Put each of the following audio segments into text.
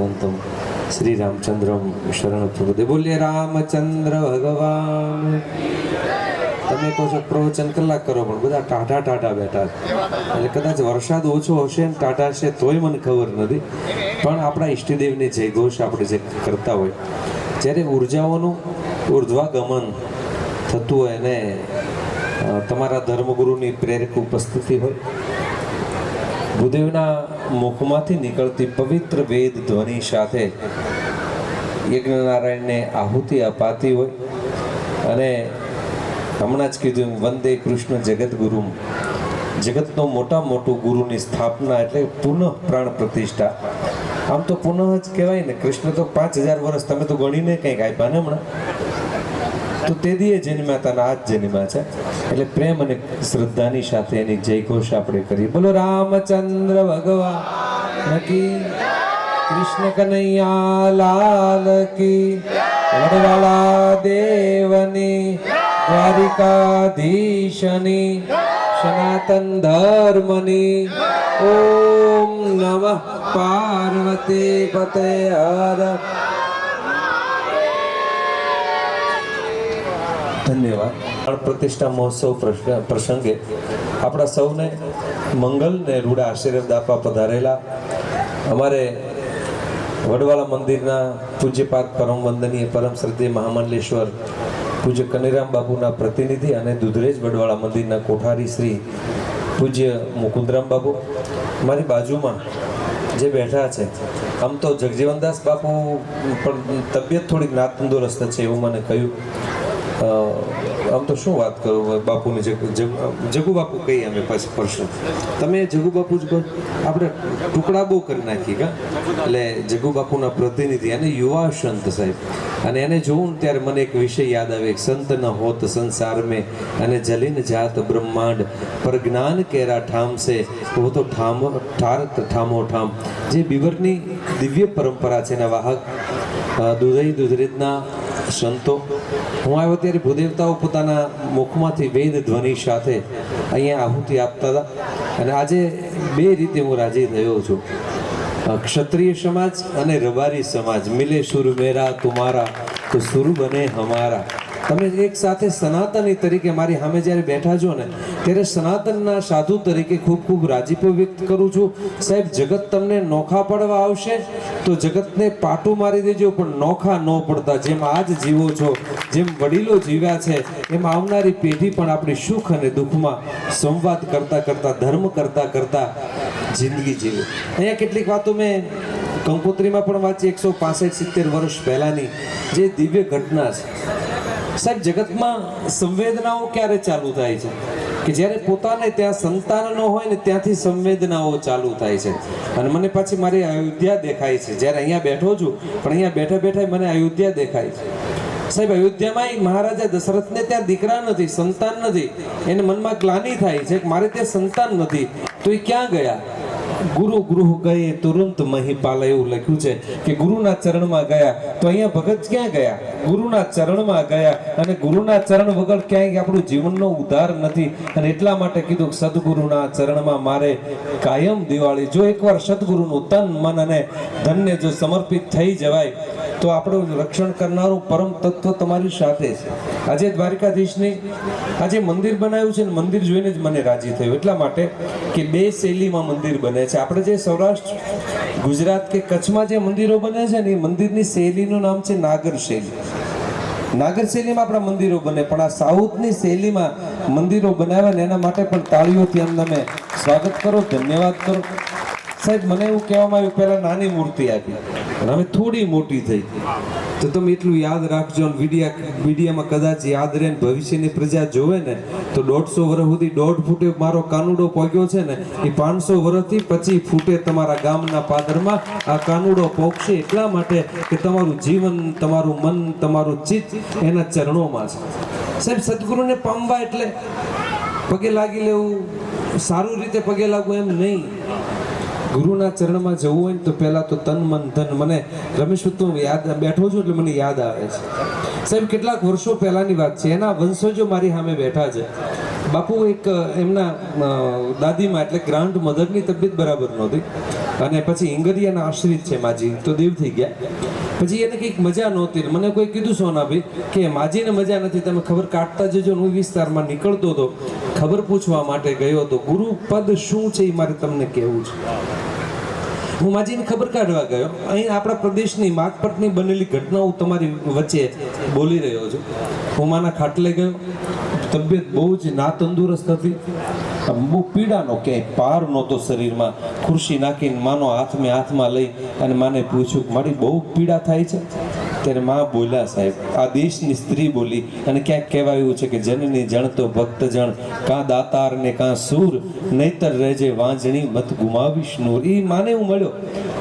ભક્તાવંતમ શ્રી રામચંદ્રમ શરણ પ્રભુદે બોલીએ રામચંદ્ર ભગવાન તમે કહો છો, પ્રવચન કલાક કરો, પણ બધા ટાટા ટાટા બેઠા. એટલે કદાચ વરસાદ ઓછો હશે ને ટાટા છે તોય મને ખબર નથી. પણ આપણા ઈષ્ટદેવની જયઘોષ આપણે જે કરતા હોય, જ્યારે ઉર્જાઓનું ઉર્ધ્વાગમન થતું હોય અને તમારા ધર્મગુરુની પ્રેરક ઉપસ્થિતિ હોય ભૂદેવના મુખમાંથી નીકળતી પવિત્ર વેદ ધ્વનિ સાથે યજ્ઞનારાયણને આહુતિ અપાતી હોય અને હમણાં જ કીધું વંદે કૃષ્ણ જગતગુરુ જગતનો મોટા મોટું ગુરુની સ્થાપના એટલે પુનઃ પ્રાણ પ્રતિષ્ઠા. આમ તો પુનઃ જ કહેવાય ને, કૃષ્ણ તો પાંચ હજાર વર્ષ તમે તો ગણીને કંઈક આપ્યા ને હમણાં. તો તે દીએ જન્મ્યા હતા આજ આ જ જન્મ્યા છે. એટલે પ્રેમ અને શ્રદ્ધાની સાથે એની જયઘોષ આપણે કરીએ. બોલો, રામચંદ્ર ભગવાન કી કૃષ્ણ કનૈયા લાલ કી વડવાળા દેવની દ્વારિકાધીશની સનાતન ધર્મની ઓમ નમઃ પાર્વતી પતે હર ધન્યવાદ. પ્રતિષ્ઠા મહોત્સવ પ્રસંગે આપણા સૌને મંગલ ને રૂડા આશીર્વાદ આપવા પધારેલા અમારે વડવાળા મંદિરના પૂજ્યપાદ પરમ વંદનીય પરમ શ્રદ્ધેય મહામંડલેશ્વર પૂજ્ય કનીરામ બાબુના પ્રતિનિધિ અને દુધરેજ વડવાળા મંદિરના કોઠારી શ્રી પૂજ્ય મુકુંદરામ બાબુ. મારી બાજુમાં જે બેઠા છે, આમ તો જગજીવનદાસ બાપુ પણ તબિયત થોડીક ના તંદુરસ્ત છે એવું મને કહ્યું. આમ તો શું વાત કરું, બાપુની જગ બાપુ કહીએ અમે પછી પરશું તમે જગુ બાપુ જ આપણે ટુકડા બહુ કરી નાખી કા? એટલે જગુ બાપુના પ્રતિનિધિ અને યુવા સંત સાહેબ. અને એને જોઉં ત્યારે મને એક વિષય યાદ આવે. સંત ન હોત સંસાર મેં અને જલિન જાત બ્રહ્માંડ. પર જ્ઞાન કેરા ઠામ સે वो તો ઠામ ઠાર ઠામો ઠામ. જે બીવરની દિવ્ય પરંપરા છે એના વાહક દુધઈ દુધરેજના સંતો. હું આવ્યો ત્યારે ભૂદેવતાઓ પોતાના મુખમાંથી વેદ ધ્વનિ સાથે અહીંયા આહુતિ આપતા હતા. અને આજે બે રીતે હું રાજી થયો છું. ક્ષત્રિય સમાજ અને રબારી સમાજ. મિલે સુર મેરા તુમારા, તો સુર બને હમારા. તમે એક સાથે સનાતની તરીકે મારી સામે જ્યારે બેઠા છો ને ત્યારે સનાતનના સાધુ તરીકે ખૂબ ખૂબ રાજીપો વ્યક્ત કરું છું. સાહેબ, જગત તમને નોખા પડવા આવશે, તો જગતને પાટું મારી દેજો, પણ નોખા ન પડતા. જેમ આજ જીવો છો, જેમ વડીલો જીવ્યા છે, એમ આવનારી પેઢી પણ આપણી સુખ અને દુઃખમાં સંવાદ કરતા કરતા, ધર્મ કરતા કરતા જિંદગી જીવે. અહીંયા કેટલીક વાતો મેં કંકોત્રીમાં પણ વાંચી, એકસો પાસઠ સિત્તેર વર્ષ પહેલાની. જે દિવ્ય ઘટના છે. સાહેબ, જગતમાં સંવેદનાઓ ક્યારે ચાલુ થાય છે? કે જ્યારે પોતાને ત્યાં સંતાન ન હોય ને ત્યાંથી સંવેદનાઓ ચાલુ થાય છે. અને મને પાછી મારી અયોધ્યા દેખાય છે. જ્યારે અહીંયા બેઠો છું, પણ અહીંયા બેઠા બેઠા મને અયોધ્યા દેખાય છે. સાહેબ અયોધ્યામાં મહારાજા દશરથને ત્યાં દીકરા નથી, સંતાન નથી. એને મનમાં ગ્લાની થાય છે કે મારે ત્યાં સંતાન નથી. તો એ ક્યાં ગયા? ગુરુ ગૃહ ગયે તુરંત મહીપાલ એવું લખ્યું છે કે ગુરુના ચરણમાં ગયા તો અહીંયા ભગત ક્યાં ગયા? ગુરુના ચરણમાં ગયા અને ગુરુના ચરણ વગર ક્યાંય આપણું જીવનનો ઉદ્ધાર નથી. અને એટલા માટે કીધું સદગુરુના ચરણમાં મારે કાયમ દિવાળી. જો એકવાર સદગુરુનું તન, મન અને ધનને જો સમર્પિત થઈ જવાય તો આપણું રક્ષણ કરનારું પરમ તત્વ તમારી સાથે છે. આજે દ્વારકાધીશની આજે મંદિર બનાવ્યું છે ને મંદિર જોઈને જ મને રાજી થયું. એટલા માટે કે બે શૈલીમાં મંદિર બને છે. આપણે જે સૌરાષ્ટ્ર, ગુજરાત કે કચ્છમાં જે મંદિરો બને છે ને એ મંદિરની શૈલીનું નામ છે નાગર શૈલી. નાગર શૈલીમાં આપણા મંદિરો બને, પણ આ સાઉથની શૈલીમાં મંદિરો બનાવ્યા ને એના માટે પણ તાળીઓથી એમ તમે સ્વાગત કરો, ધન્યવાદ કરો. સાહેબ, મને એવું કહેવામાં આવ્યું, પહેલાં નાની મૂર્તિ આપી. પણ હવે થોડી મોટી થઈ તો તમે એટલું યાદ રાખજો મીડિયા મીડિયામાં કદાચ યાદ રહે ભવિષ્યની પ્રજા જોવે ને, તો દોઢસો વર્ષ સુધી દોઢ ફૂટે મારો કાનુડો પોગ્યો છે ને, એ પાંચસો વર્ષથી પછી ફૂટે તમારા ગામના પાદરમાં. આ કાનુડો પોગશે એટલા માટે કે તમારું જીવન, તમારું મન, તમારું ચિત્ત એના ચરણોમાં છે. સાહેબ, સદગુરુને પામવા એટલે પગે લાગી લેવું? સારું રીતે પગે લાગવું એમ નહીં. ગુરુના ચરણમાં જવું હોય ને તો પહેલા તો તન, મન, ધન. મને રમેશ તો યાદ બેઠો છું એટલે મને યાદ આવે છે. સાહેબ, કેટલાક વર્ષો પહેલાની વાત છે. એના વંશજો મારી સામે બેઠા છે. બાપુ એક એમના દાદીમાં એટલે ગ્રાન્ડ મધરની તબિયત બરાબર નહોતી. અને પછી ઇંગરિયાના આશ્રિત છે માજી. તો દેવ થઈ ગયા. પછી એને કંઈક મજા નહોતી. મને કોઈ કીધું, સોનાભાઈ, કે માજીને મજા નથી, તમે ખબર કાઢતા જજો હું વિસ્તારમાં નીકળતો હતો. ખબર પૂછવા માટે ગયો હતો, ગુરુ પદ શું છે એ મારે તમને કહેવું છે? હું માજીને ખબર કાઢવા ગયો. અહીં આપણા પ્રદેશની માગપટની બનેલી ઘટના હું તમારી વચ્ચે બોલી રહ્યો છું. હું માના ખાટલે ગયો. તબિયત બહુ જ ના તંદુરસ્ત હતી. બહુ પીડાનો ક્યાંય પાર નહોતો શરીરમાં ખુરશી નાખીને માનો હાથમે હાથમાં લઈ અને માને પૂછ્યું કે મારી બહુ પીડા થાય છે? ત્યારે માં બોલ્યા, સાહેબ, આ દેશની સ્ત્રી બોલી અને ક્યાંક કહેવાયું છે કે જનની જણ તો ભક્ત જણ કાં દાતાર ને કાં સૂર, નહીતર રહેજે વાંજણી, મત ગુમાવીશ નૂર. એ માને હું મળ્યો.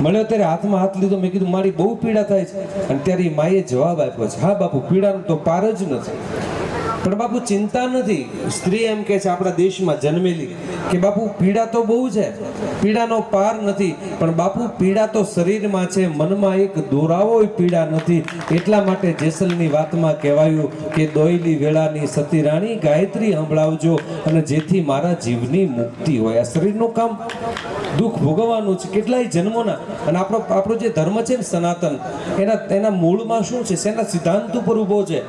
મળ્યો ત્યારે હાથમાં હાથ લીધો. મેં કીધું, મારી બહુ પીડા થાય છે. અને ત્યારે એ માએ જવાબ આપ્યો છે, હા બાપુ, પીડાનો તો પાર જ નથી. પણ બાપુ ચિંતા નથી. સ્ત્રી એમ કે છે આપણા દેશમાં જન્મેલી. કે બાપુ, પીડા તો બહુ છે. પીડાનો પાર નથી. પણ બાપુ, પીડા તો શરીરમાં છે. મનમાં એક દોરાવો પીડા નથી. એટલા માટે જેસલની વાતમાં કહેવાયું કે દોયલી વેળાની સતી રાણી ગાયત્રી સંભળાવજો અને જેથી મારા જીવની મુક્તિ હોય. આ શરીરનું કામ દુઃખ ભોગવવાનું છે. કેટલાય જન્મોના. અને આપણો આપણો જે ધર્મ છે ને સનાતન, એના એના મૂળમાં શું છે? શેના સિદ્ધાંત ઉપર ઊભો છે?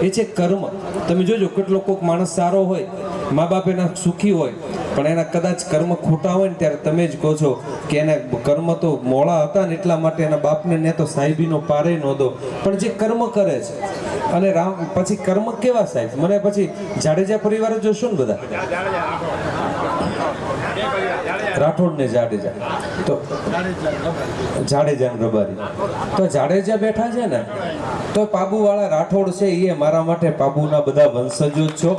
એ છે કર્મ. તમે જોજો કેટલો કોઈક માણસ સારો હોય મા બાપ એના સુખી હોય, પણ એના કદાચ કર્મ ખોટા હોય ને ત્યારે તમે જ કહો છો કે એને કર્મ તો મોળા હતા ને એટલા માટે એના બાપને ને તો સાહેબીનો પારે નહોતો પણ જે કર્મ કરે છે, અને રામ, પછી કર્મ કેવા સાહેબ? મને પછી જાડેજા પરિવાર જોશો ને બધા? રાઠોડ ને જાડેજા. તો જાડેજા ને રબારી. તો જાડેજા બેઠા છે ને, તો પાબુવાળા રાઠોડ છે એ મારા માટે પાબુના બધા વંશજો છો.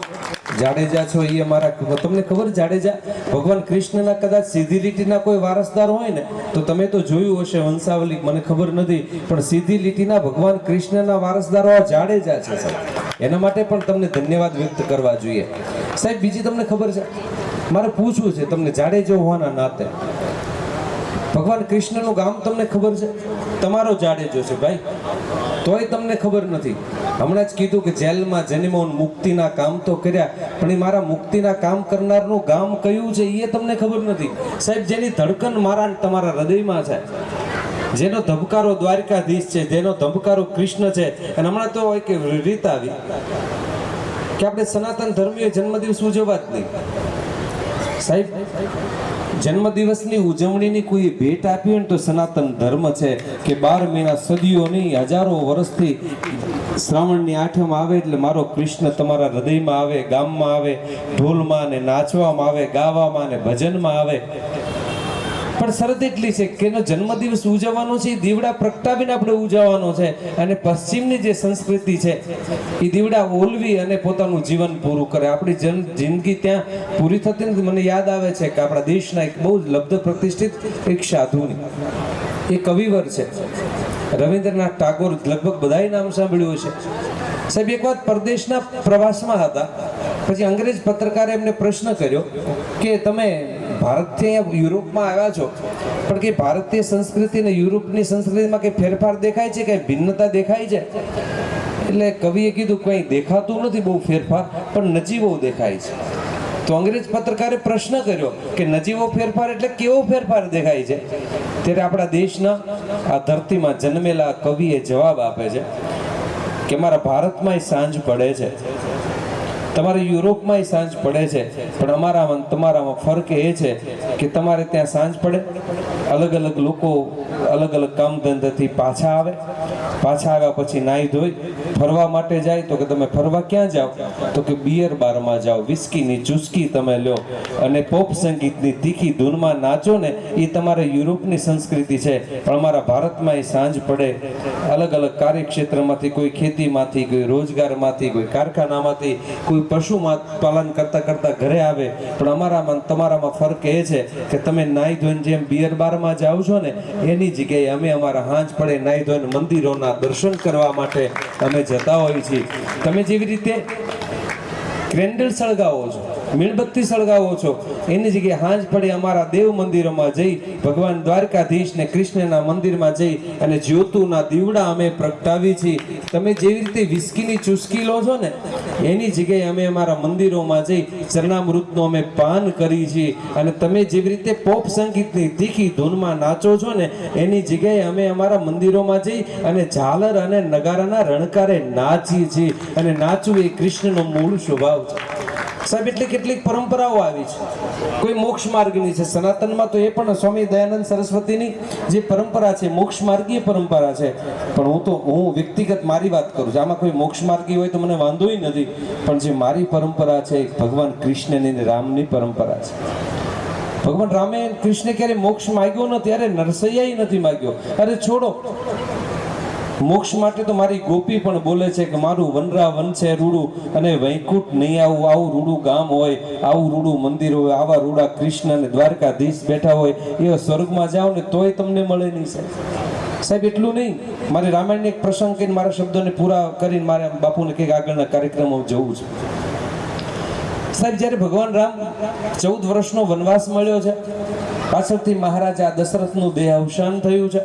જાડેજા છો એ મારા તમને ખબર જાડેજા? ભગવાન કૃષ્ણના કદાચ સીધી લીટીના કોઈ વારસદાર હોય ને, તો તમે તો જોયું હશે વંશાવલી, મને ખબર નથી, પણ સીધી લીટીના ભગવાન કૃષ્ણના વારસદારો જાડેજા છે, સાહેબ. એના માટે પણ તમને ધન્યવાદ વ્યક્ત કરવા જોઈએ. સાહેબ, બીજી તમને ખબર છે મારે પૂછવું છે, તમને જાડેજો હોવાના નાતે. ભગવાન કૃષ્ણનું ગામ તમને ખબર છે? તમારો જાડેજો છે ભાઈ. તોય તમને ખબર નથી. હમણાં જ કીધું કે જેલમાં જન્મો મુક્તિના કામ તો કર્યા, પણ એ મારા મુક્તિના કામ કરનારનું ગામ કયું છે એ તમને ખબર નથી. સાહેબ, જેની ધડકન મારા તમારા હૃદયમાં છે, જેનો ધબકારો દ્વારકાધીશ છે, જેનો ધબકારો કૃષ્ણ છે, અને હમણાં તો એક રીત આવી કે આપણે સનાતન ધર્મીય જન્મદિવસ ઉજવવા જ નહીં. સાહેબ, જન્મદિવસની ઉજવણીની કોઈ ભેટ આપી હોય ને તો સનાતન ધર્મ છે કે બાર મહિના સદીઓ નહીં, હજારો વર્ષથી શ્રાવણની આઠમ આવે એટલે મારો કૃષ્ણ તમારા હૃદયમાં આવે, ગામમાં આવે, ઢોલમાં ને નાચવામાં આવે, ગાવામાં ને ભજનમાં આવે. પણ શરત એટલી છે કે એનો જન્મદિવસ ઉજવવાનો છે, એ દીવડા પ્રગટાવીને આપણે ઉજવવાનો છે અને પશ્ચિમની જે સંસ્કૃતિ છે, એ દીવડા ઓલવી અને પોતાનું જીવન પૂરું કરે. આપણી જન જિંદગી ત્યાં પૂરી થતી નથી. મને યાદ આવે છે કે આપણા દેશના એક બહુ જ લબ્ધ પ્રતિષ્ઠિત એક સાધુની, એ કવિવર છે. રવિન્દ્રનાથ ટાગોર લગભગ બધાય નામ સાંભળ્યું છે સાહેબ, એક વાત પરદેશના પ્રવાસમાં હતા. પછી અંગ્રેજ પત્રકારે એમને પ્રશ્ન કર્યો કે તમે ભારતથી યુરોપમાં આવ્યા છો, પણ કે ભારતીય સંસ્કૃતિ અને યુરોપની સંસ્કૃતિમાં કંઈ ફેરફાર દેખાય છે, કંઈ ભિન્નતા દેખાય છે? એટલે કવિએ કીધું, કંઈ દેખાતું નથી બહુ ફેરફાર, પણ નજીવો દેખાય છે. તો અંગ્રેજ પત્રકારે પ્રશ્ન કર્યો કે નજીવો ફેરફાર એટલે કેવો ફેરફાર દેખાય છે? ત્યારે આપણા દેશના આ ધરતીમાં જન્મેલા કવિએ જવાબ આપે છે કે, મારા ભારતમાં સાંજ પડે છે. તમારે યુરોપમાંય સાંજ પડે છે. પણ અમારામાં, તમારામાં ફરક એ છે કે તમારે ત્યાં સાંજ પડે. અલગ અલગ લોકો અલગ અલગ કામ ધંધાથી પાછા આવે. પાછા આવ્યા પછી નાહી ધોઈ. ફરવા માટે જાય તો કે તમે ફરવા ક્યાં જાઓ? તો કે બિયર બારમાં જાઓ વિસ્કીની ચુસ્કી તમે લો અને પોપ સંગીતની તીખી ધૂનમાં નાચો ને એ તમારે યુરોપની સંસ્કૃતિ છે. પણ અમારા ભારતમાં એ સાંજ પડે. અલગ અલગ કાર્યક્ષેત્રમાંથી કોઈ ખેતીમાંથી, કોઈ રોજગારમાંથી, કોઈ કારખાનામાંથી, કોઈ પશુ પાલન કરતા કરતા ઘરે આવે. પણ અમારામાં, તમારામાં ફરક એ છે કે તમે નાઈ ધોઈને જેમ બિયર બારમાં જાઓ છો ને, એની જગ્યાએ અમે અમારા હાંજ પડે નાઈ ધોઈને મંદિરોના દર્શન કરવા માટે અમે જતા હોઈએ છીએ તમે જેવી રીતે ક્રેન્ડલ સળગાવો છો મીણબત્તી સળગાવો છો. એની જગ્યાએ હાંજ પડે અમારા દેવ મંદિરોમાં જઈ, ભગવાન દ્વારકાધીશ ને કૃષ્ણના મંદિરમાં જઈ અને જ્યોતુના દીવડા અમે પ્રગટાવી છીએ. તમે જેવી રીતે વિસ્કીની ચુસ્કી લો છો ને, એની જગ્યાએ અમે અમારા મંદિરોમાં જઈ ચરણામૃતનું અમે પાન કરી છીએ. અને તમે જેવી રીતે પોપ સંગીતની તીખી ધૂનમાં નાચો છો ને, એની જગ્યાએ અમે અમારા મંદિરોમાં જઈ અને ઝાલર અને નગારાના રણકારે નાચીએ છીએ. અને નાચવું એ કૃષ્ણનો મૂળ સ્વભાવ છે. સાહેબ એટલે કેટલીક પરંપરાઓ આવી છે. કોઈ મોક્ષ માર્ગની છે. સનાતનમાં તો એ પણ સ્વામી દયાનંદ સરસ્વતીની જે પરંપરા છે, મોક્ષ માર્ગીય પરંપરા છે. પણ હું તો, હું વ્યક્તિગત મારી વાત કરું છું. આમાં કોઈ મોક્ષ માર્ગી હોય તો મને વાંધોય નથી. પણ જે મારી પરંપરા છે ભગવાન કૃષ્ણની રામની પરંપરા છે. ભગવાન રામે કૃષ્ણે ક્યારે મોક્ષ માગ્યો ન, ત્યારે નરસૈયાએ નથી માગ્યો. અરે છોડો. મોક્ષ માટે તો મારી ગોપી પણ બોલે છે કે મારું વનરા વન છે રૂડું અને વૈકુંઠ નહીં આવું આવું રૂડું ગામ હોય, આવું રૂડું મંદિર હોય, આવા રૂડા કૃષ્ણ અને દ્વારકાધીશ બેઠા હોય, એ સ્વર્ગમાં જાઓ ને તોય તમને મળે નહીં સાહેબ. સાહેબ, એટલું નહીં. મારે રામાયણને એક પ્રસંગ કરીને મારા શબ્દોને પૂરા કરીને મારે બાપુને કંઈક આગળના કાર્યક્રમો જવું છે. સાહેબ, જ્યારે ભગવાન રામ ચૌદ વર્ષનો વનવાસ મળ્યો છે, પાછળથી મહારાજા દશરથનું દેહ અવસાન થયું છે.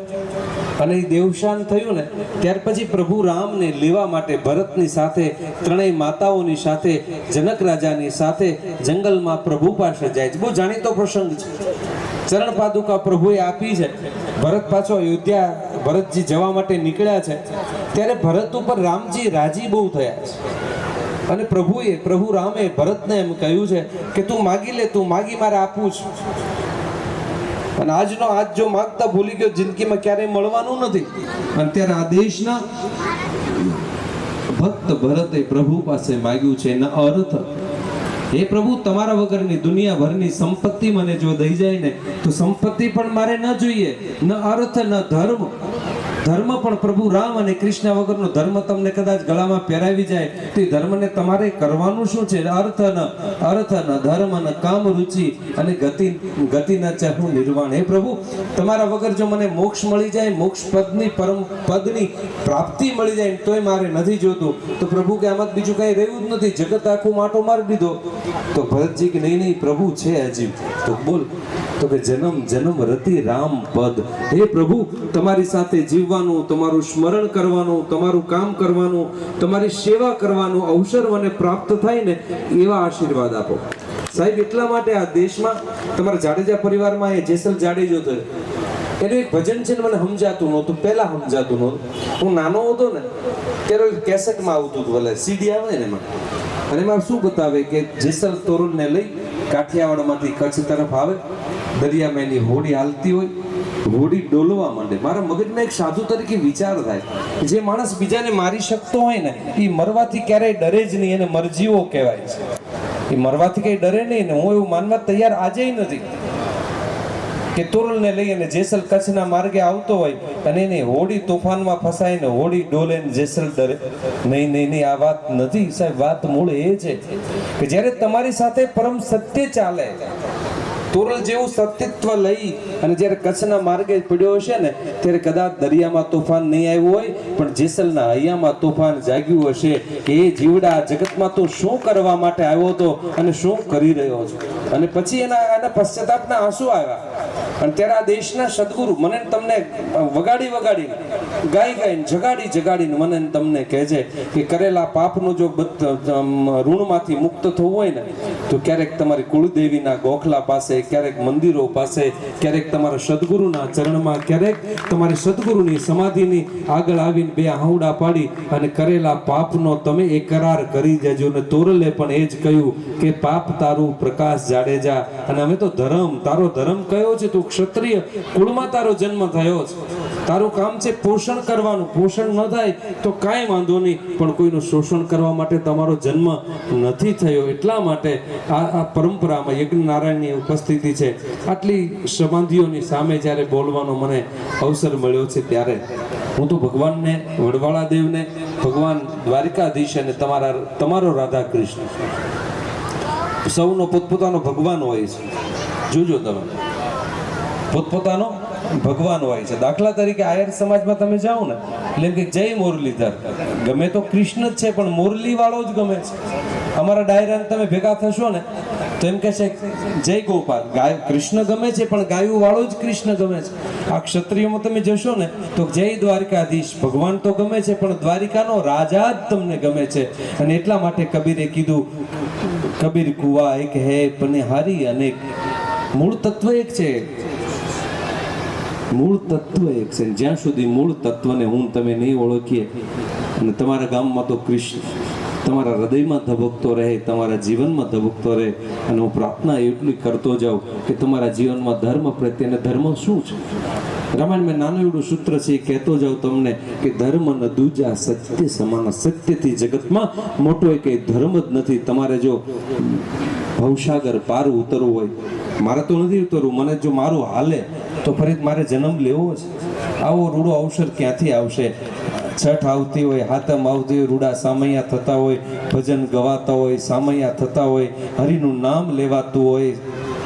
અને દેવશાન થયું ને, ત્યાર પછી પ્રભુ રામને લેવા માટે ભરતની સાથે, ત્રણેય માતાઓની સાથે, જનક રાજાની સાથે જંગલમાં પ્રભુ પાસે જાય છે. બહુ જાણીતો પ્રસંગ છે. ચરણ પાદુકા પ્રભુએ આપી છે. ભરત પાછો અયોધ્યા, ભરતજી જવા માટે નીકળ્યા છે. ત્યારે ભરત ઉપર રામજી રાજી બહુ થયા છે. અને પ્રભુએ, પ્રભુ રામે ભરતને એમ કહ્યું છે કે તું માગી લે, તું માગી મારે આપું છે. અને આજનો આજ જો માગતા ભૂલી ગયો, જિંદગીમાં ક્યારેય મળવાનું નથી. અને ત્યારે આ દેશના ભક્ત ભરતે પ્રભુ પાસે માગ્યું છે, એના અર્થ, હે પ્રભુ, તમારા વગરની દુનિયાભરની સંપત્તિ મને જો દઈ જાય ને, તો સંપત્તિ પણ મારે ન જોઈએ. ન અર્થ, ન ધર્મ. ધર્મ પણ પ્રભુ રામ અને કૃષ્ણ વગરનો ધર્મ તમને કદાચ ગળામાં પહેરાવી જાય, તો એ ધર્મને તમારે કરવાનું શું છે? અર્થ ન અર્થ ન ધર્મ ન કામ રુચિ અને ગતિ ગતિ ન ચાહું નિર્વાણ. હે પ્રભુ, તમારા વગર જો મને મોક્ષ મળી જાય, મોક્ષ પદની પરમ પદની પ્રાપ્તિ મળી જાય તોય મારે નથી જોતું. તો પ્રભુ કે આમાં બીજું કઈ રહ્યું જ નથી. જગત આખું માટો મારી દીધો. તો ભરતજી કે નહીં નહીં, પ્રભુ છે હજી તો બોલ, તો કે જન્મ જન્મ રતિ રામ પદ. હે પ્રભુ, તમારી સાથે જીવવાનું તમારું સ્મરણ કરવાનું, તમારું કામ કરવાનું, તમારી સેવા કરવાનું, અવસર મને પ્રાપ્ત થાય ને, એવા આશીર્વાદ આપો. સાહેબ, એટલા માટે આ દેશમાં, તમારા જાડેજા પરિવારમાં એ જેસલ જાડેજો થયો. એનું એક ભજન છે મને સમજાતું નહોતું, પહેલા સમજાતું નહોતું. હું નાનો હતો ને, ત્યારે કેસેટમાં આવતું હતું, ભલે સીડી આવે ને એમાં. અને એમાં શું બતાવે કે જેસલ તોરણને લઈ કાઠિયાવાડમાંથી કચ્છ તરફ આવે, દરિયામાં એની હોડી હાલતી હોય હોડી ડોલવા માંડે. મારા મગજમાં એક સાધુ તરીકે વિચાર થાય. જે માણસ બીજાને મારી શકતો હોય ને એ મરવાથી ક્યારેય ડરે જ નહીં, એને મરજીવો કહેવાય છે. એ મરવાથી કઈ ડરે નહીં ને, હું એવું માનવા તૈયાર આજે નથી. કે તોરલને લઈ અને જેસલ કચ્છના માર્ગે આવતો હોય અને એની હોડી તોફાનમાં ફસાઈને હોડી ડોલે જેસલ ડરે. નહીં નહીં નહીં, આ વાત નથી. સાહેબ, વાત મૂળ એ છે કે જ્યારે તમારી સાથે પરમ સત્ય ચાલે તોરલ જેવું સતિત્વ લઈ અને જ્યારે કચ્છના માર્ગે પડ્યો હશે ને, ત્યારે કદાચ દરિયામાં તોફાન નહીં આવ્યું હોય, પણ જેસલના હૈયામાં તોફાન જાગ્યું હશે. કે એ જીવડા જગતમાં તું શું કરવા માટે આવ્યો હતો અને શું કરી રહ્યો છો અને પછી એના એના પશ્ચાતાપના આંસુ આવ્યા. અને ત્યારે આ દેશના સદગુરુ, મને તમને વગાડી વગાડી ગાઈ ગાઈને જગાડી જગાડીને મને તમને કહે કે કરેલા પાપનું જો ઋણમાંથી મુક્ત થવું હોય ને, તો ક્યારેક તમારી કુળદેવીના ગોખલા પાસે, ક્યારેક મંદિરો પાસે, ક્યારેક તમારા સદગુરુના ચરણમાં, ક્યારેક તમારી સદગુરુની સમાધિની આગળ આવીને બે હાવડા પાડી અને કરેલા પાપનો તમે એ કરાર કરી દેજો ને તોરલે પણ એ જ કહ્યું કે પાપ તારું પ્રકાશ જાડેજા. અને અમે તો ધર્મ, તારો ધર્મ કયો છે? તું ક્ષત્રિય, કુળમાં તારો જન્મ થયો છે. તારું કામ છે પોષણ કરવાનું. પોષણ ન થાય તો કાંઈ વાંધો નહીં. પણ કોઈનું શોષણ કરવા માટે તમારો જન્મ નથી થયો. એટલા માટે આ આ પરંપરામાં યજ્ઞનારાયણની ઉપસ્થિતિ છે. આટલી સમાધિઓની સામે જ્યારે બોલવાનો મને અવસર મળ્યો છે ત્યારે હું તો ભગવાનને, વડવાળા દેવને, ભગવાન દ્વારિકાધીશ અને તમારા, તમારો રાધા કૃષ્ણ સૌનો પોતપોતાનો ભગવાન હોય છે. જોજો તમે. પોતપોતાનો ભગવાન હોય છે. દાખલા તરીકે આયર સમાજમાં તમે જાઓ ને, એટલે કે જય મુરલીધર. ગમે તો કૃષ્ણ જ છે, પણ મુરલી વાળો જ ગમે છે. અમારા ડાયરાને તમે ભેગા થશો ને, તો એમ કહે છે, જય ગોપાલ. ગાય, કૃષ્ણ ગમે છે, પણ ગાયું વાળો જ કૃષ્ણ ગમે છે. આ ક્ષત્રિયોમાં તમે જશો ને, તો જય દ્વારકાધીશ. ભગવાન તો ગમે છે, પણ દ્વારિકાનો રાજા જ તમને ગમે છે. અને એટલા માટે કબીરે કીધું, કબીર કુવા એક હે પનિહારી અનેક. મૂળ તત્વ એક છે. મૂળ તત્વ એક છે જ્યાં સુધી મૂળ તત્વને હું તમે નહીં ઓળખીએ, અને તમારા ગામમાં તો કૃષ્ણ તમારા હૃદયમાં ધબકતો રહે, તમારા જીવનમાં ધબકતો રહે, અને હું પ્રાર્થના એટલી કરતો જાઉં કે તમારા જીવનમાં ધર્મ પ્રત્યે ધર્મ શું છે? રામાયણ મેં નાનું એવડું સૂત્ર છે, એ કહેતો જાઉં તમને કે ધર્મ ન દૂજા સત્ય સમાન, સત્યથી જગતમાં મોટો એ કંઈ ધર્મ જ નથી. તમારે જો ભવસાગર પાર ઉતરવું હોય મારે તો નથી ઉતરવું મને જો મારું હાલે, તો ફરી મારે જન્મ લેવો છે આવો રૂડો અવસર ક્યાંથી આવશે? છઠ આવતી હોય હાતમ આવતી હોય, રૂડા સામૈયા થતા હોય, ભજન ગવાતા હોય, સામૈયા થતા હોય, હરિનું નામ લેવાતું હોય,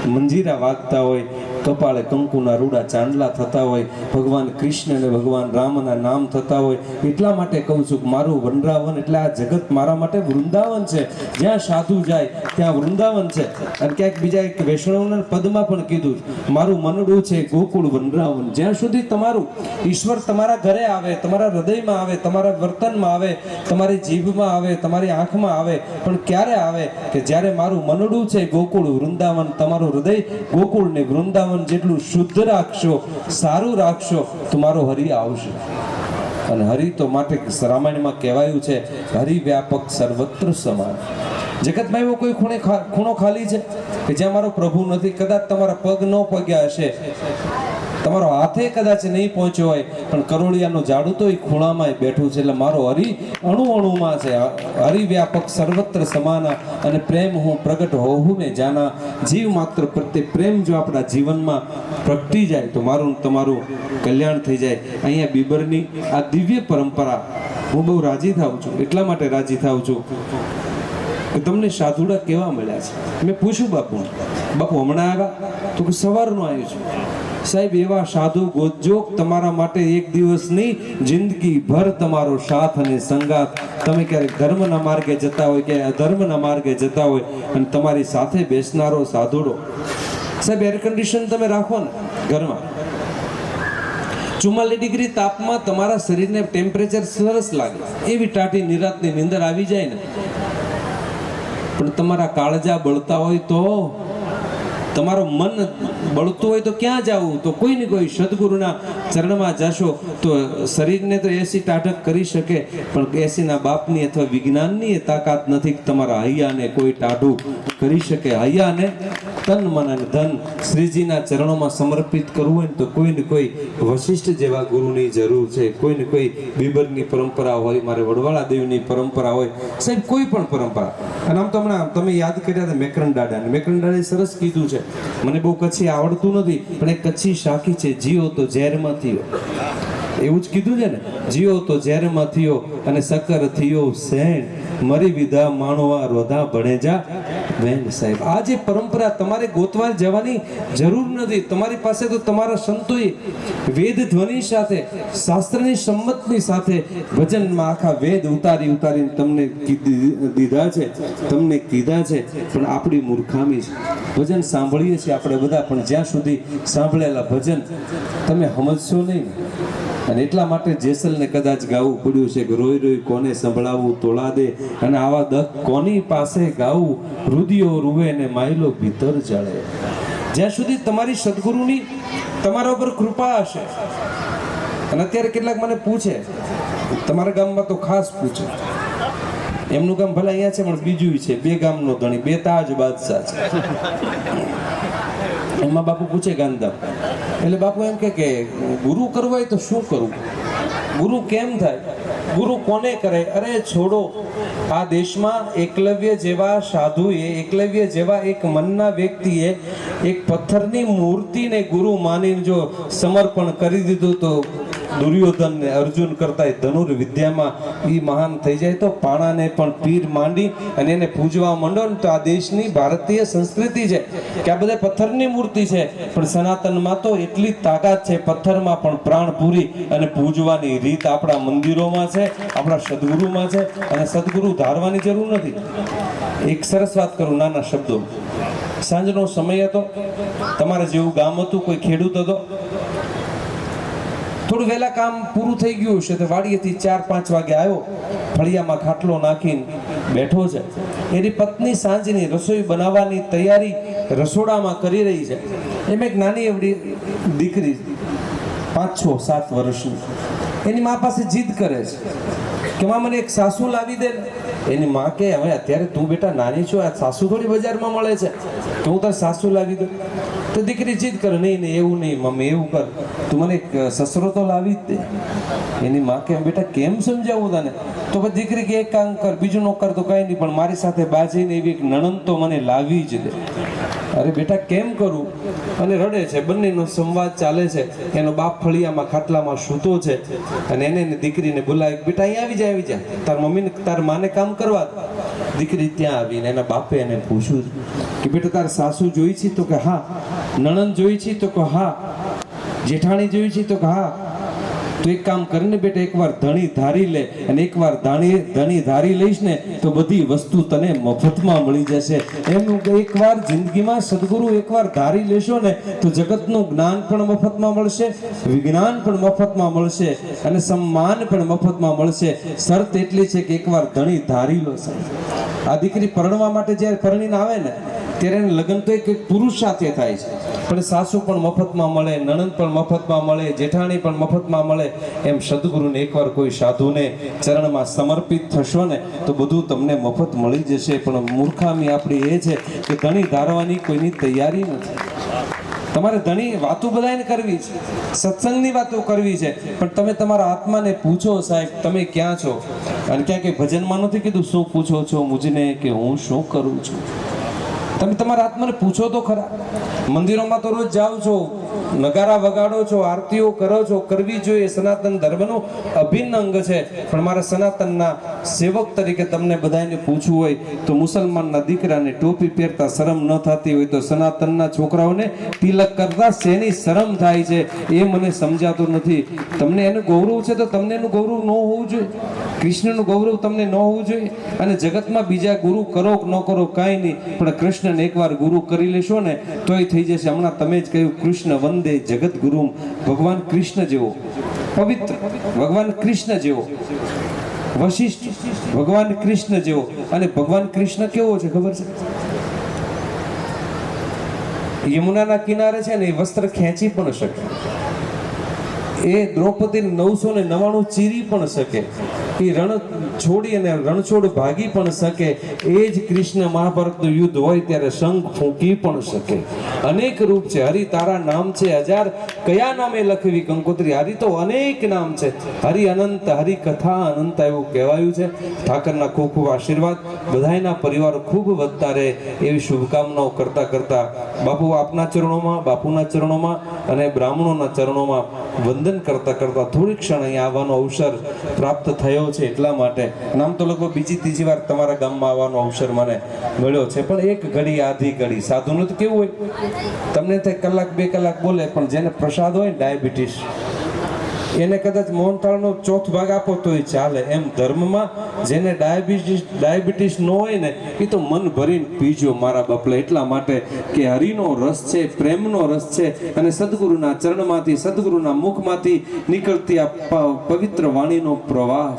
મંજીરા વાગતા હોય કપાળે કંકુના રૂડા ચાંદલા થતા હોય, ભગવાન કૃષ્ણ અને ભગવાન રામના નામ થતા હોય, એટલા માટે કહું છું કે મારું વનરાવન એટલે આ જગત મારા માટે વૃંદાવન છે. જ્યાં સાધુ જાય, ત્યાં વૃંદાવન છે. અને ક્યાંક બીજા એક વૈષ્ણવના પદમાં પણ કીધું મારું મનડું છે ગોકુળ વનરાવન જ્યાં સુધી તમારું ઈશ્વર તમારા ઘરે આવે, તમારા હૃદયમાં આવે, તમારા વર્તનમાં આવે, તમારી જીભમાં આવે, તમારી આંખમાં આવે, પણ ક્યારે આવે કે જ્યારે મારું મનડું છે ગોકુળ વૃંદાવન, તમારું હૃદય ગોકુળ ને વૃંદાવન જેટલું શુદ્ધ રાખશો, સારું રાખશો તમારો હરિ આવશે. અને હરિ તો માટે રામાયણમાં કહેવાયું છે હરિ વ્યાપક સર્વત્ર સમાન. જગતમાં એવો કોઈ ખૂણે ખૂણો ખાલી છે કે જ્યાં મારો પ્રભુ નથી? કદાચ તમારા પગ ન પગ્યા હશે. તમારો હાથે કદાચ નહીં પહોંચ્યો હોય, પણ કરોળિયાનું ઝાડું તો એ ખૂણામાં બેઠું છે. એટલે મારો હરિ અણુ અણુમાં છે. હરિ વ્યાપક સર્વત્ર સમાના અને પ્રેમ હું પ્રગટ હોઉં ને જાના. જીવ માત્ર પ્રત્યે પ્રેમ જો આપણા જીવનમાં પ્રગટી જાય, તો મારું તમારું કલ્યાણ થઈ જાય. અહીંયા બીબરની આ દિવ્ય પરંપરા હું બહુ રાજી થાઉં છું. એટલા માટે રાજી થાઉં છું કે તમને સાધુડા કેવા મળ્યા છે. મેં પૂછ્યું બાપુ બાપુ, હમણાં આવ્યા? તો કે સવારનું આવ્યું છું. સાહેબ, એવા સાધુ ગોતજો તમારા માટે એક દિવસની જિંદગી ભર તમારો સાથ અને સંગાત તમે ક્યારેક ધર્મના માર્ગે જતા હોય કે અધર્મના માર્ગે જતા હોય અને તમારી સાથે બેસનારો સાધુડો. સાહેબ એર કન્ડિશન તમે રાખો ને ઘરમાં. ચુમ્માલીસ ડિગ્રી તાપમાં તમારા શરીરને ટેમ્પરેચર સરસ લાગે. એવી ટાટી નિરાતની નીંદર આવી જાય ને. પણ તમારા કાળજા બળતા હોય તો તમારું મન બળતું હોય તો ક્યાં જવું? તો કોઈ ને કોઈ સદગુરુના ચરણમાં જશો તો શરીરને તો એસી ટાઢક કરી શકે, પણ એસીના બાપની અથવા વિજ્ઞાનની તાકાત નથી તમારા હૈયાને કોઈ ટાઢું કરી શકે. હૈયાને તન મન અને ધન શ્રીજીના ચરણોમાં સમર્પિત કરવું હોય ને તો કોઈ ને કોઈ વશિષ્ઠ જેવા ગુરુની જરૂર છે. કોઈ ને કોઈ બીબરની પરંપરા હોય, મારે વડવાળા દેવની પરંપરા હોય. સાહેબ, કોઈ પણ પરંપરા. અને આમ તો હમણાં તમે યાદ કર્યા હતા મેકરણ દાદાને. મેકરણ દાદાએ સરસ કીધું છે. મને બહુ કચ્છી આવડતું નથી, પણ એક કચ્છી શાખી છે, જીઓ તો ઝેરમાં થયો એવું જ કીધું છે ને? જીઓ તો ઝેરમાં થયો અને સકર થયો સેણ. મરી વિધા માણવા રોધા ભણેજા બેન સાહેબ, આ જે પરંપરા તમારે ગોતવા જવાની જરૂર નથી. તમારી પાસે તો તમારા સંતોએ વેદ ધ્વનિ સાથે, શાસ્ત્રની સંમતની સાથે ભજનમાં આખા વેદ ઉતારી ઉતારીને તમને દીધા છે, તમને કીધા છે. પણ આપણી મૂર્ખામી છે. ભજન સાંભળીએ છીએ આપણે બધા, પણ જ્યાં સુધી સાંભળેલા ભજન તમે સમજશો નહીં. અને એટલા માટે જેસલને કદાચ ગાવું પડ્યું છે કે રોઈ રોઈ કોને સંભળાવવું તોળા દે અને આવા દખ કોની પાસે ગાવું? રુદિયો રૂવે ને માયલો ભીતર જળે. જ્યાં સુધી તમારી સદગુરુની તમારા ઉપર કૃપા હશે. અને અત્યારે કેટલાક મને પૂછે, તમારા ગામમાં તો ખાસ પૂછે. એમનું ગામ ભલે અહીંયા છે, પણ બીજું છે. બે ગામનો ધણી, બે તાજ બાદશાહ છે. એમાં બાપુ પૂછે ગાંધા. એટલે બાપુ એમ કે કે, ગુરુ કરવું હોય તો શું કરવું ગુરુ કેમ થાય? ગુરુ કોને કરે? અરે છોડો. આ દેશમાં એકલવ્ય જેવા સાધુએ, એકલવ્ય જેવા એક મનના વ્યક્તિએ એક પથ્થરની મૂર્તિને ગુરુ માનીને જો સમર્પણ કરી દીધું તો દુર્યોધન ને અર્જુન કરતા ધનુર એ મહાન થઈ જાય તો પાણાને પણ પીર માંડી અને એને પૂજવા માંડો ને તો આ દેશની ભારતીય સંસ્કૃતિ છે કે આ બધા પથ્થરની મૂર્તિ છે. પણ સનાતનમાં તો એટલી તાકાત છે પથ્થરમાં પણ પ્રાણ પૂરી અને પૂજવાની રીત આપણા મંદિરોમાં છે, આપણા સદગુરુમાં છે અને સદગુરુ ધારવાની જરૂર નથી. એક સરસ વાત કરું નાના શબ્દો સાંજનો સમય હતો. તમારે જેવું ગામ હતું, કોઈ ખેડૂત હતો? થોડું વહેલા કામ પૂરું થઈ ગયું છે તો વાડીએથી ચાર પાંચ વાગે આવ્યો. ફળિયામાં ખાટલો નાખીને બેઠો છે. એની પત્ની સાંજની રસોઈ બનાવવાની તૈયારી રસોડામાં કરી રહી છે. એમ એક નાની એવડી દીકરી પાંચ, છ, સાત વર્ષની. એની મા પાસે જીદ કરે છે કે, માં, મને એક સાસુ લાવી દે એની માં કે હવે અત્યારે તું બેટા નાની છો, આ સાસુ થોડી બજારમાં મળે છે. તો હું તાર સાસુ લાવી દઉં. તો દીકરી જીદ કરે, નહીં નહીં, એવું નહીં, મમ્મી, એવું કર. તું મને એક સસરો તો લાવી જ દે. એની માં કેમ બેટા, કેમ સમજાવું તને? તો પછી દીકરી કે, એક કામ કર, બીજું નો કર તો કઈ નહીં, પણ મારી સાથે બાજીને એવી એક નણંદ તો મને લાવી જ દે. અરે બેટા, કેમ કરું? અને રડે છે, બંનેનો સંવાદ ચાલે છે. એનો બાપ ફળિયામાં ખાટલામાં સૂતો છે અને એને એની દીકરીને બોલાવી, બેટા, અહીં આવી જાય આવી જાય તાર મમ્મીને, તાર માને કામ કરવા દે." દીકરી ત્યાં આવીને એના બાપે એને પૂછ્યું કે, બેટા, તાર સાસુ જોઈ છે? તો કે, હા. નણંદ જોઈ છે તો કે, હા. જેઠાણી જોયું છે તો હા, તો એક કામ કરીને બેટા, એકવાર ધણી ધારી લે અને એકવાર ધાણી, ધણી ધારી લઈશ ને તો બધી વસ્તુ તને મફતમાં મળી જશે. એમ એકવાર જિંદગીમાં સદગુરુ એકવાર ધારી લેશો ને તો જગતનું જ્ઞાન પણ મફતમાં મળશે, વિજ્ઞાન પણ મફતમાં મળશે અને સન્માન પણ મફતમાં મળશે. શરત એટલી છે કે એકવાર ધણી ધારી લો આ દીકરી પરણવા માટે જ્યારે પરણીને આવે ને ત્યારે એને લગ્ન તો એક પુરુષ સાથે થાય છે. પણ સાસુ પણ મફતમાં મળે, નણંદ પણ મફતમાં મળે, જેઠાણી પણ મફતમાં મળે. એમ સદગુરુને એકવાર કોઈ સાધુને ચરણમાં સમર્પિત થશો ને, તો બધું તમને મફત મળી જશે. પણ મૂર્ખામી આપણી એ છે કે ધણી ધારવાની કોઈની તૈયારી નથી. તમારે ઘણી વાતો બધાને કરવી છે. સત્સંગની વાતો કરવી છે. પણ તમે તમારા આત્માને પૂછો સાહેબ, તમે ક્યાં છો? અને ક્યાં કંઈ ભજનમાં નથી કીધું, શું પૂછો છો મુજને કે હું શું કરું છું? તમે તમારા આત્માને પૂછો તો ખરા. મંદિરોમાં તો રોજ જાઓ છો. નગારા વગાડો છો, આરતીઓ કરો છો, કરવી જોઈએ સનાતન ધર્મનું અભિન્ન અંગ છે. પણ મારે સનાતનના સેવક તરીકે તમને બધાને પૂછવું હોય તો મુસલમાનના દીકરાને ટોપી પહેરતા શરમ ન થતી હોય તો સનાતનના છોકરાઓને તિલક કરતા શેની શરમ થાય છે એ મને સમજાતું નથી. તમને એનું ગૌરવ છે તો તમને એનું ગૌરવ ન હોવું જોઈએ. કૃષ્ણનું ગૌરવ તમને ન હોવું જોઈએ. અને જગતમાં બીજા ગુરુ કરો ન કરો કાંઈ નહીં. પણ કૃષ્ણને એકવાર ગુરુ કરી લેશો ને, તોય થઈ જશે. હમણાં તમે જ કહ્યું કૃષ્ણ વંદે જગત ગુરુ ભગવાન કૃષ્ણ જેવો, પવિત્ર ભગવાન કૃષ્ણ જેવો, વશિષ્ઠ ભગવાન કૃષ્ણ જેવો અને ભગવાન કૃષ્ણ કેવો છે ખબર છે? યમુનાના કિનારે છે ને એ વસ્ત્ર ખેંચી પણ શકે. એ દ્રૌપદી નવસો ને નવાણું ચીરી પણ શકે. એ રણ છોડી અને રણછોડ ભાગી પણ શકે. એ જ કૃષ્ણ મહાભારતનું યુદ્ધ હોય ત્યારે શંખ ફૂંકી પણ શકે. અનેક રૂપ છે. હરિ તારા નામ છે હજાર. કયા નામે લખવી કંકોત્રી? હરિ તો અનેક નામ છે. હરિ અનંત, હરિ કથા, અનંત એવું કહેવાયું છે. ઠાકરના ખૂબ ખૂબ આશીર્વાદ. બધાયના પરિવાર ખૂબ વધતા રહે એવી શુભકામનાઓ કરતા કરતા બાપુ આપના ચરણોમાં, બાપુના ચરણોમાં અને બ્રાહ્મણોના ચરણોમાં વંદન કરતા કરતા થોડી ક્ષણ અહીંયા આવવાનો અવસર પ્રાપ્ત થયો. છે એટલા માટે. નામ તો લગભગ બીજી ત્રીજી વાર તમારા ગામમાં આવવાનો અવસર મને મળ્યો છે. પણ એક ઘડી આધી ઘડી. સાધુનું તો કેવું હોય? તમને થાય કલાક, બે કલાક બોલે, પણ જેને પ્રસાદ હોય ડાયાબિટીસ એને કદાચ મોહનથાળનો ચોથ ભાગ આપો તોય ચાલે. એમ ધર્મમાં જેને ડાયાબિટીસ ડાયાબિટીસ ન હોય ને, એ તો મન ભરીને પીજો મારા બપલા. એટલા માટે કે હરિનો રસ છે, પ્રેમનો રસ છે અને સદગુરુના ચરણમાંથી, સદગુરુના મુખમાંથી નીકળતી આ પવિત્ર વાણીનો પ્રવાહ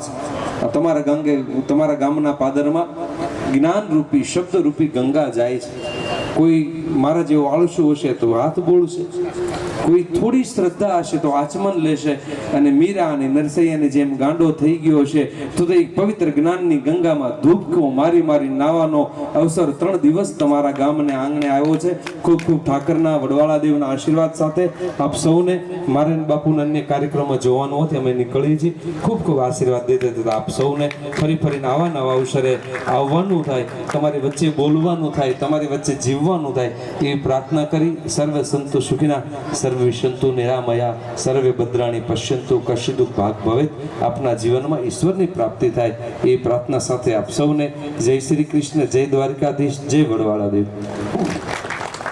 તમારા ગંગે તમારા ગામના પાદરમાં જ્ઞાનરૂપી, શબ્દરૂપી ગંગા જાય છે. કોઈ મારા જેવો આળસુ હશે તો હાથ બોલશે કોઈ થોડી શ્રદ્ધા હશે તો આચમન લેશે અને મીરા અને નરસૈયાની જેમ ગાંડો થઈ ગયો છે, તો તે પવિત્ર જ્ઞાનની ગંગામાં ધૂપકો મારી મારી નાવાનો અવસર ત્રણ દિવસ તમારા ગામને આંગણે આવ્યો છે. ખૂબ ખૂબ ઠાકરના વડવાળા દેવના આશીર્વાદ સાથે આપ સૌને મારે બાપુના અન્ય કાર્યક્રમમાં જોવાનું હોતી અમે નીકળીએ છીએ. ખૂબ ખૂબ આશીર્વાદ દેતા દેતા આપ સૌને ફરી ફરીને આવા નવા અવસરે આવવાનું થાય, તમારી વચ્ચે બોલવાનું થાય, તમારી વચ્ચે જીવવાનું થાય, એવી પ્રાર્થના કરી સર્વ સંતો સુખીના સર્વે વિશંતુ નિરામયા, સર્વે ભદ્રાણી પશ્યંતુ કશિદુક ભાગ ભવેત. આપના જીવનમાં ઈશ્વરની પ્રાપ્તિ થાય. એ પ્રાર્થના સાથે આપ સૌને જય શ્રી કૃષ્ણ, જય દ્વારકાધીશ, જય વડવાળા દેવ